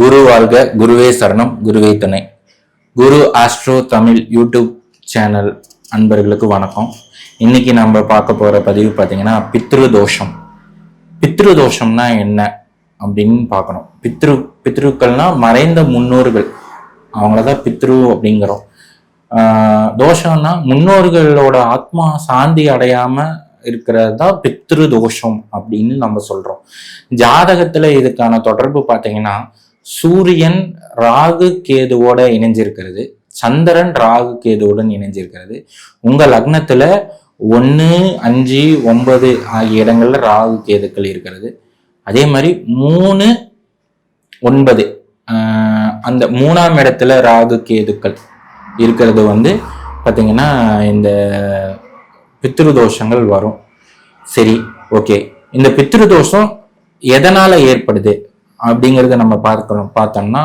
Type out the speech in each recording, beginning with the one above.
குரு வாழ்க குருவே சரணம் குருவே துணை. Guru astro Tamil YouTube channel அன்பர்களுக்கு வணக்கம். இன்னைக்கு நம்ம பார்க்க போற பதிவு பார்த்தீங்கன்னா பித்ரு தோஷம் பித்ரு தோஷம்னா என்ன அப்படின்னு பார்க்கணும். பித்ரு பித்ருக்கள்னா மறைந்த முன்னோர்கள். அவங்கள தான் பித்ரு அப்படிங்கிறோம். தோஷம்னா முன்னோர்களோட ஆத்மா சாந்தி அடையாம இருக்கிறது தான் பித்ரு தோஷம் அப்படின்னு நம்ம சொல்றோம். ஜாதகத்துல இதுக்கான தொடர்பு பார்த்தீங்கன்னா சூரியன் ராகு கேதுவோட இணைஞ்சிருக்கிறது. சந்திரன் ராகு கேதுவுடன் இணைஞ்சிருக்கிறது. உங்க லக்னத்துல ஒன்று அஞ்சு ஒன்பது ஆகிய இடங்கள்ல ராகு கேதுக்கள் இருக்கிறது. அதே மாதிரி மூணு ஒன்பது அந்த மூணாம் இடத்துல ராகு கேதுக்கள் இருக்கிறது வந்து பார்த்தீங்கன்னா இந்த பித்ருதோஷங்கள் வரும். சரி ஓகே. இந்த பித்ருதோஷம் எதனால ஏற்படுது? அப்படிங்கிறத நம்ம பார்க்கணும். பார்த்தோம்னா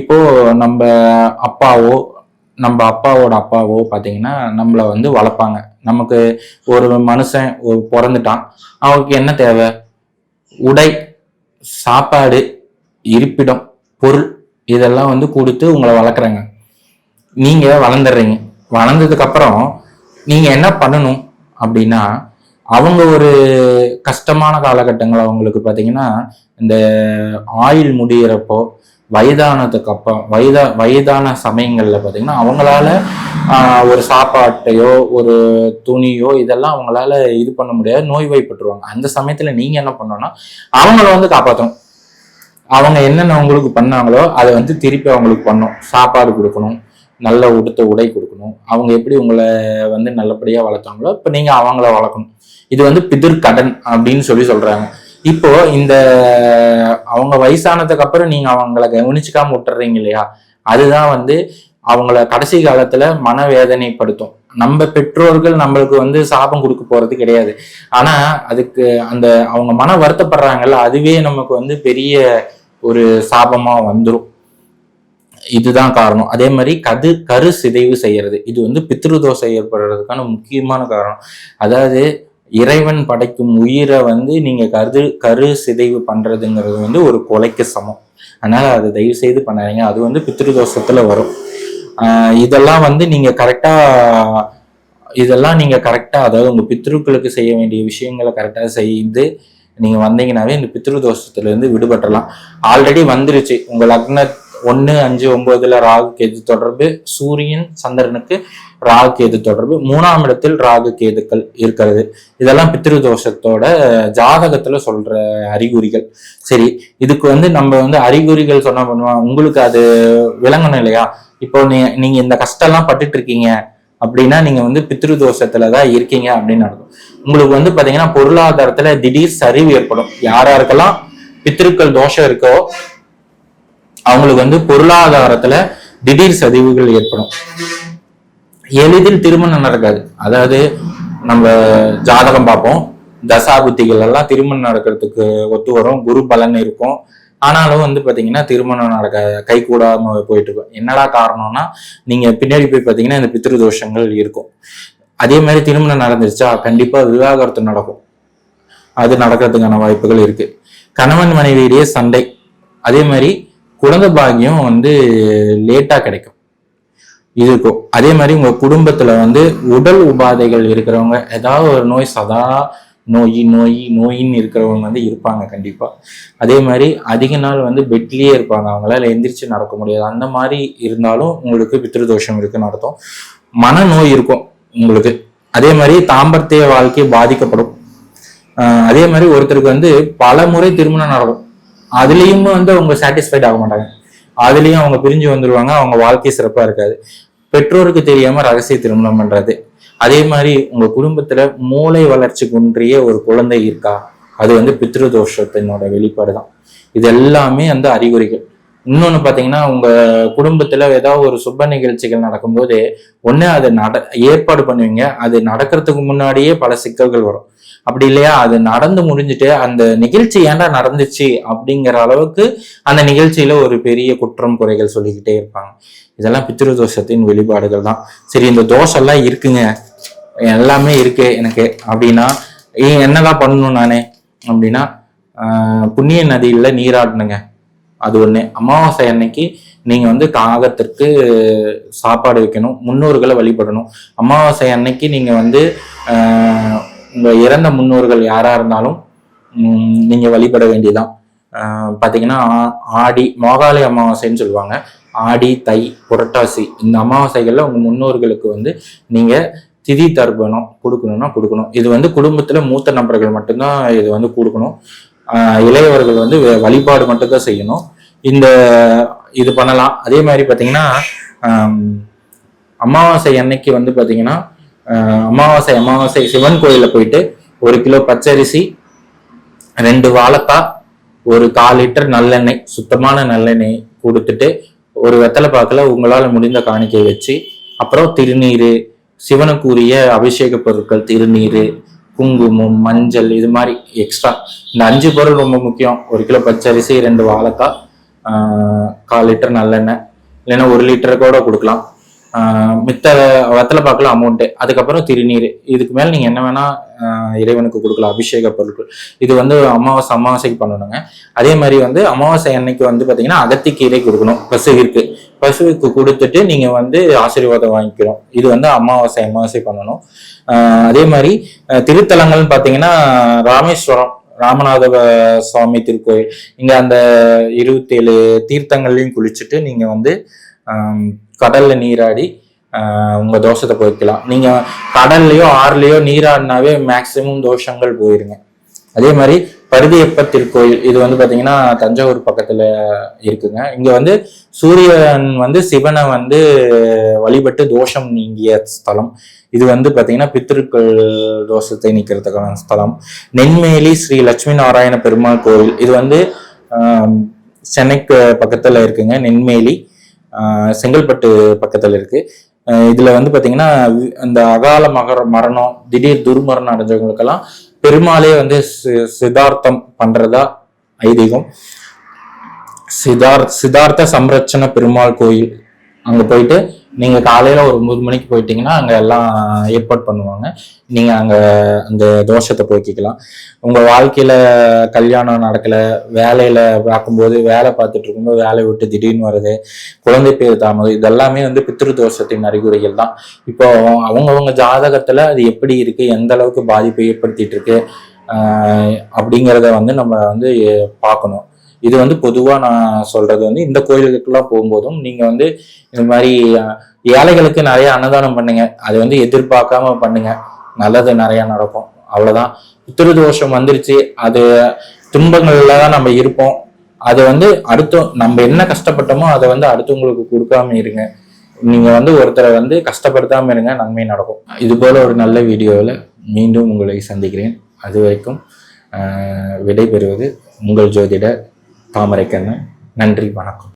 இப்போ நம்ம அப்பாவோ நம்ம அப்பாவோட அப்பாவோ பார்த்தீங்கன்னா நம்மளை வந்து வளர்ப்பாங்க. நமக்கு ஒரு மனுஷன் பிறந்துட்டான். அவனுக்கு என்ன தேவை? உடை சாப்பாடு இருப்பிடம் பொருள் இதெல்லாம் வந்து கொடுத்து உங்களை வளர்க்குறாங்க. நீங்கள் வளர்ந்துடுறீங்க. வளர்ந்ததுக்கப்புறம் நீங்கள் என்ன பண்ணணும் அப்படின்னா அவங்க ஒரு கஷ்டமான காலகட்டங்கள் அவங்களுக்கு பார்த்தீங்கன்னா இந்த ஆயில் முடிகிறப்போ வயதானதுக்கு அப்புறம் வயதா வயதான சமயங்கள்ல பார்த்தீங்கன்னா அவங்களால ஆஹ், ஒரு சாப்பாட்டையோ ஒரு துணியோ இதெல்லாம் அவங்களால இது பண்ண முடியாது. நோய்வாய்ப்பட்டுருவாங்க. அந்த சமயத்துல நீங்க என்ன பண்ணணும்னா அவங்கள வந்து காப்பாற்றணும் அவங்க என்னென்ன உங்களுக்கு பண்ணாங்களோ அதை வந்து திருப்பி அவங்களுக்கு பண்ணணும். சாப்பாடு கொடுக்கணும். நல்ல உடுத்த உடை கொடுக்கணும். அவங்க எப்படி உங்களை வந்து நல்லபடியா வளர்த்தாங்களோ இப்போ நீங்க அவங்கள வளர்க்கணும். இது வந்து பிதிர் கடன் அப்படின்னு சொல்லி சொல்றாங்க. இப்போ இந்த அவங்க வயசானதுக்கு அப்புறம் நீங்க அவங்கள கவனிச்சுக்காம விட்டுறீங்க இல்லையா? அதுதான் வந்து அவங்கள கடைசி காலத்துல மனவேதனைப்படுத்தும். நம்ம பெற்றோர்கள் நம்மளுக்கு வந்து சாபம் கொடுக்க போறது கிடையாது. ஆனா அதுக்கு அந்த அவங்க மன வருத்தப்படுறாங்கல்ல அதுவே நமக்கு வந்து பெரிய ஒரு சாபமா வந்துடும் இதுதான் காரணம். அதே மாதிரி கது கரு சிதைவு செய்யறது. இது வந்து பித்ருதோஷம் ஏற்படுறதுக்கான முக்கியமான காரணம். அதாவது இறைவன் படைக்கும் உயிரை வந்து நீங்க கரு கரு சிதைவு பண்றதுங்கிறது வந்து ஒரு கொலைக்கு சமம். அதனால அதை தயவு செய்து பண்ணாதீங்க. அது வந்து பித்திருதோஷத்துல வரும். இதெல்லாம் வந்து நீங்க கரெக்டா இதெல்லாம் நீங்க கரெக்டா அதாவது உங்க பித்ருக்களுக்கு செய்ய வேண்டிய விஷயங்களை கரெக்டா செய்து நீங்க வந்தீங்கன்னாவே இந்த பித்ரு தோஷத்துல இருந்து விடுபட்டலாம் ஆல்ரெடி வந்துருச்சு. உங்க லக்ன ஒன்று அஞ்சு ஒன்பதுல ராகு கேது தொடர்பு சூரியன் சந்திரனுக்கு ராகு கேது தொடர்பு மூணாம் இடத்தில் ராகு கேதுக்கள் இருக்கிறது. இதெல்லாம் பித்ரு தோஷத்தோட ஜாதகத்துல சொல்ற அறிகுறிகள். சரி இதுக்கு வந்து நம்ம வந்து அறிகுறிகள் சொன்ன பண்ணுவோம் உங்களுக்கு அது விளங்கணும் இல்லையா? இப்போ நீ நீங்க இந்த கஷ்டம்லாம் பட்டுட்டு இருக்கீங்க அப்படின்னா நீங்க வந்து பித்ருதோஷத்துல தான் இருக்கீங்க அப்படின்னு நடக்கும் உங்களுக்கு வந்து பாத்தீங்கன்னா பொருளாதாரத்துல திடீர் சரிவு ஏற்படும். யாராருக்கெல்லாம் பித்திருக்கள் தோஷம் இருக்கோ அவங்களுக்கு வந்து பொருளாதாரத்துல திடீர் சதிவுகள் ஏற்படும். எளிதில் திருமணம் நடக்காது. அதாவது நம்ம ஜாதகம் பார்ப்போம். தசாபுத்திகள் எல்லாம் திருமணம் நடக்கிறதுக்கு ஒத்து வரும். குரு பலன் இருக்கும். ஆனாலும் வந்து பாத்தீங்கன்னா திருமணம் நடக்க கை கூடாம போயிட்டு இருக்கும். என்னடா காரணம்னா நீங்க பின்னாடி போய் பாத்தீங்கன்னா இந்த பித்ரு தோஷங்கள் இருக்கும். அதே மாதிரி திருமணம் நடந்துருச்சா கண்டிப்பா விவாகரத்து நடக்கும். அது நடக்கிறதுக்கான வாய்ப்புகள் இருக்கு. கணவன் மனைவியிடையே சண்டை. அதே மாதிரி குழந்தை பாக்கியம் வந்து லேட்டா கிடைக்கும். இருக்கும் அதே மாதிரி உங்க குடும்பத்துல வந்து உடல் உபாதைகள் இருக்கிறவங்க ஏதாவது ஒரு நோய் சதா நோய் நோய் நோயின்னு இருக்கிறவங்க வந்து இருப்பாங்க கண்டிப்பா. அதே மாதிரி அதிக நாள் வந்து பெட்லயே இருப்பாங்க அவங்களால எந்திரிச்சு நடக்க முடியாது. அந்த மாதிரி இருந்தாலும் உங்களுக்கு பித்ருதோஷம் இருக்குன்னு அர்த்தம். மனநோய் இருக்கும் உங்களுக்கு. அதே மாதிரி தாம்பத்திய வாழ்க்கை பாதிக்கப்படும். அதே மாதிரி ஒருத்தருக்கு வந்து பல முறை திருமணம் நடக்கும். அதுலயும் வந்து அவங்க சாட்டிஸ்ஃபைட் ஆக மாட்டாங்க. அதுலயும் அவங்க பிரிஞ்சு வந்துருவாங்க அவங்க வாழ்க்கை சிறப்பா இருக்காது. பெற்றோருக்கு தெரியாம ரகசிய திருமணம் பண்றது. அதே மாதிரி உங்க குடும்பத்துல மூளை வளர்ச்சி குன்றிய ஒரு குழந்தை இருக்கா? அது வந்து பித்ரு தோஷத்தினோட வெளிப்பாடு தான் இது எல்லாமே அந்த அறிகுறிகள். இன்னொன்னு பாத்தீங்கன்னா உங்க குடும்பத்துல ஏதாவது ஒரு சுப நிகழ்ச்சிகள் நடக்கும்போது ஒன்று அதை நட ஏற்பாடு பண்ணுவீங்க. அது நடக்கிறதுக்கு முன்னாடியே பல சிக்கல்கள் வரும். அப்படி இல்லையா? அது நடந்து முடிஞ்சுட்டு அந்த நிகழ்ச்சி ஏன்டா நடந்துச்சு அப்படிங்கிற அளவுக்கு அந்த நிகழ்ச்சியில ஒரு பெரிய குற்றம் குறைகள் சொல்லிக்கிட்டே இருப்பாங்க. இதெல்லாம் பித்ரு தோஷத்தின் வெளிப்பாடுகள் தான். சரி இந்த தோஷம்லாம் இருக்குங்க. எல்லாமே இருக்கு எனக்கு. அப்படின்னா ஏன் என்னதான் பண்ணணும் நானே? அப்படின்னா புண்ணிய நதியில நீராடணுங்க. அது ஒண்ணு. அமாவாசை அன்னைக்கு நீங்க வந்து காகத்திற்கு சாப்பாடு வைக்கணும். முன்னோர்களை வழிபடணும். அமாவாசை அன்னைக்கு நீங்க வந்து ஆஹ், உங்க இறந்த முன்னோர்கள் யாரா இருந்தாலும் நீங்கள் நீங்க வழிபட வேண்டியதான் பார்த்தீங்கன்னா பாத்தீங்கன்னா ஆ- ஆடி மோகாலி அமாவாசைன்னு சொல்லுவாங்க. ஆடி தை புரட்டாசி இந்த அமாவாசைகள்ல உங்க முன்னோர்களுக்கு வந்து நீங்க திதி தர்ப்பணம் கொடுக்கணும்னா கொடுக்கணும். இது வந்து குடும்பத்துல மூத்த நபர்கள் மட்டும்தான் இது வந்து கொடுக்கணும். இளையவர்கள் வந்து வழிபாடு மட்டும்தான் செய்யணும். இந்த இது பண்ணலாம். அதே மாதிரி பாத்தீங்கன்னா அமாவாசை அன்னைக்கு வந்து பாத்தீங்கன்னா அமாவாசை அமாவாசை சிவன் கோயிலில் போயிட்டு ஒரு கிலோ பச்சரிசி ரெண்டு வாழைக்காய் ஒரு கால் லிட்டர் நல்லெண்ணெய் சுத்தமான நல்லெண்ணெய் கொடுத்துட்டு ஒரு வெத்தலை பாக்கில் உங்களால் முடிந்த காணிக்கை வச்சு அப்புறம் திருநீர் சிவனுக்குரிய அபிஷேக பொருட்கள் திருநீர் குங்குமம் மஞ்சள் இது மாதிரி எக்ஸ்ட்ரா இந்த அஞ்சு பொருள் ரொம்ப முக்கியம். ஒரு கிலோ பச்சரிசி ரெண்டு வாழைக்காய் ஆஹ் கால் லிட்டர் நல்லெண்ணெய் இல்லைன்னா ஒரு லிட்டர் கூட கொடுக்கலாம். மித்த வெத்தலை பார்க்கலாம் அமௌண்ட்டு அதுக்கப்புறம் திருநீர். இதுக்கு மேலே நீங்கள் என்ன வேணால் இறைவனுக்கு கொடுக்கலாம் அபிஷேக பொருட்கள். இது வந்து அமாவாசை அமாவாசைக்கு பண்ணணுங்க. அதே மாதிரி வந்து அமாவாசை அன்னைக்கு வந்து பார்த்தீங்கன்னா அகத்திக்கீரை கொடுக்கணும் பசுவிற்கு. பசுவுக்கு கொடுத்துட்டு நீங்கள் வந்து ஆசீர்வாதம் வாங்கிக்கிறோம். இது வந்து அமாவாசை அமாவாசை பண்ணணும். அதே மாதிரி திருத்தலங்கள்னு பார்த்தீங்கன்னா ராமேஸ்வரம் ராமநாத சுவாமி திருக்கோயில். இங்க அந்த இருபத்தேழு தீர்த்தங்கள்லையும் குளிச்சுட்டு நீங்க வந்து கடல்ல நீராடி உங்க தோஷத்தை போய்க்கலாம் நீங்க கடல்லையோ ஆறுலையோ நீராடினாவே மேக்சிமம் தோஷங்கள் போயிருங்க. அதே மாதிரி பருதியப்ப திருக்கோயில் இது வந்து பாத்தீங்கன்னா தஞ்சாவூர் பக்கத்துல இருக்குங்க. இங்க வந்து சூரியன் வந்து சிவனை வந்து வழிபட்டு தோஷம் நீங்கிய ஸ்தலம். இது வந்து பாத்தீங்கன்னா பித்திருக்கள் தோஷத்தை நீக்கிறதுக்கான ஸ்தலம். நென்மேலி ஸ்ரீ லட்சுமி நாராயண பெருமாள் கோவில். இது வந்து சென்னைக்கு பக்கத்துல இருக்குங்க நென்மேலி. ஆஹ், செங்கல்பட்டு பக்கத்தில் இருக்குது இதில் வந்து பார்த்திங்கன்னா இந்த அந்த அகால மகர மரணம் திடீர் துர்மரணம் அடைஞ்சவங்களுக்கெல்லாம் பெருமாளே வந்து சி- சிதார்த்தம் பண்ணுறதா ஐதீகம். சிதார் சிதார்த்த சம்ரட்சண பெருமாள் கோயில். அங்கே போயிட்டு நீங்க காலையில ஒரு ஒன்பது மணிக்கு போயிட்டீங்கன்னா அங்க எல்லாம் ஏற்பாடு பண்ணுவாங்க. நீங்க அங்க அந்த தோஷத்தை போக்கிக்கலாம். உங்க வாழ்க்கையில கல்யாணம் நடக்கல வேலையில பார்க்கும்போது வேலை பார்த்துட்டு இருக்கும்போது வேலையை விட்டு திடீர்னு வருது குழந்தை பேர் தாமதம் இதெல்லாமே வந்து பித்ரு தோஷத்தின் அறிகுறிகள் தான். இப்போ அவங்கவுங்க ஜாதகத்துல அது எப்படி இருக்கு எந்த அளவுக்கு பாதிப்பை ஏற்படுத்திட்டு இருக்கு அப்படிங்கிறத வந்து நம்ம வந்து பார்க்கணும். இது வந்து பொதுவா நான் சொல்றது வந்து இந்த கோயிலுக்கெல்லாம் போகும்போதும் நீங்க வந்து இந்த மாதிரி ஏழைகளுக்கு நிறைய அன்னதானம் பண்ணுங்க. அது வந்து எதிர்பார்க்காம பண்ணுங்க. நல்லது நிறைய நடக்கும். அவ்வளவுதான். பித்ரு தோஷம் வந்துருச்சு. அது துன்பங்கள்ல தான் நம்ம இருப்போம். அது வந்து அடுத்த நம்ம என்ன கஷ்டப்பட்டோமோ அதை வந்து அடுத்தவங்களுக்கு கொடுக்காம இருங்க. நீங்க வந்து ஒருத்தரை வந்து கஷ்டப்படுத்தாம இருங்க. நன்மை நடக்கும். இது போல ஒரு நல்ல வீடியோவில் மீண்டும் உங்களை சந்திக்கிறேன். அது வரைக்கும் விடைபெறுவது உங்கள் ஜோதிடர் தாமரைக்கண்ணன் நன்றி வணக்கம்.